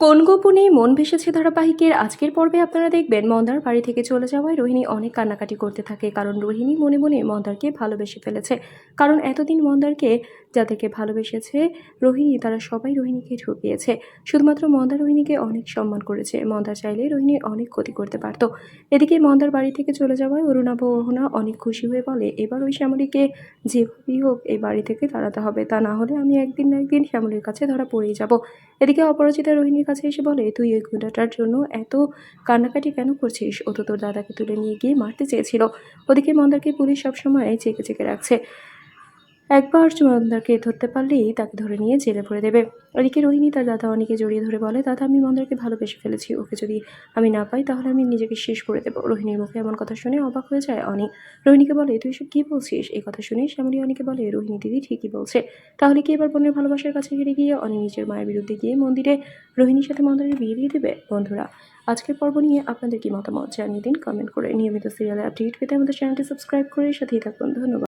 কোন গোপনে মন ভেসেছে ধারাবাহিকের আজকের পর্বে আপনারা দেখবেন, মন্দার বাড়ি থেকে চলে যাওয়ায় রোহিণী অনেক কান্নাকাটি করতে থাকে। কারণ রোহিণী মনে মনে মন্দারকে ভালোবেসে ফেলেছে। কারণ এতদিন মন্দারকে, যাদেরকে ভালোবেসেছে রোহিণী, তারা সবাই রোহিণীকে ঠকিয়েছে। শুধুমাত্র মন্দার রোহিণীকে অনেক সম্মান করেছে। মন্দার চাইলে রোহিণীর অনেক ক্ষতি করতে পারত। এদিকে মন্দার বাড়ি থেকে চলে যাওয়ায় অরুণাভ ওহনা অনেক খুশি হয়ে বলে, এবার ওই শ্যামলীকে যেভাবেই হোক এই বাড়ি থেকে তাড়াতে হবে। তা না হলে আমি একদিন না একদিন শ্যামলীর কাছে ধরা পড়েই যাব। এদিকে অপরাজিতা রোহিণীর কাছে এসে বলে, তুই ওই গুন্ডাটার জন্য এত কান্নাকাটি কেন করছিস? ও তো তোর দাদাকে তুলে নিয়ে গিয়ে মারতে চেয়েছিল। ওদিকে মন্দারকে পুলিশ সবসময় চেকে চেকে রাখছে। একবার মন্দারকে ধরতে পারলেই তাকে ধরে নিয়ে জেলে ভরে দেবে। এদিকে রোহিণী তার দাদা অনেকে জড়িয়ে ধরে বলে, দাদা, আমি মন্দারকে ভালোবেসে ফেলেছি। ওকে যদি আমি না পাই, তাহলে আমি নিজেকে শেষ করে দেবো। রোহিণীর মুখে এমন কথা শুনে অবাক হয়ে যায় অনি রোহিণীকে বলে, তুই সব কী বলছিস? এই কথা শুনে শ্যামলি অনেকে বলে, রোহিণী দিদি ঠিকই বলছে। তাহলে কি এবার বোনের ভালোবাসার কাছে হেরে গিয়ে অনি নিজের মায়ের বিরুদ্ধে গিয়ে মন্দিরে রোহিণীর সাথে মন্দিরের বিয়ে দিয়ে দেবে? বন্ধুরা, আজকের পর্ব নিয়ে আপনাদের কি মতামত জানিয়ে দিন কমেন্ট করে। নিয়মিত সিরিয়ালে আপডেট পেতে আমাদের চ্যানেলটি সাবস্ক্রাইব করে সাথেই থাকুন। ধন্যবাদ।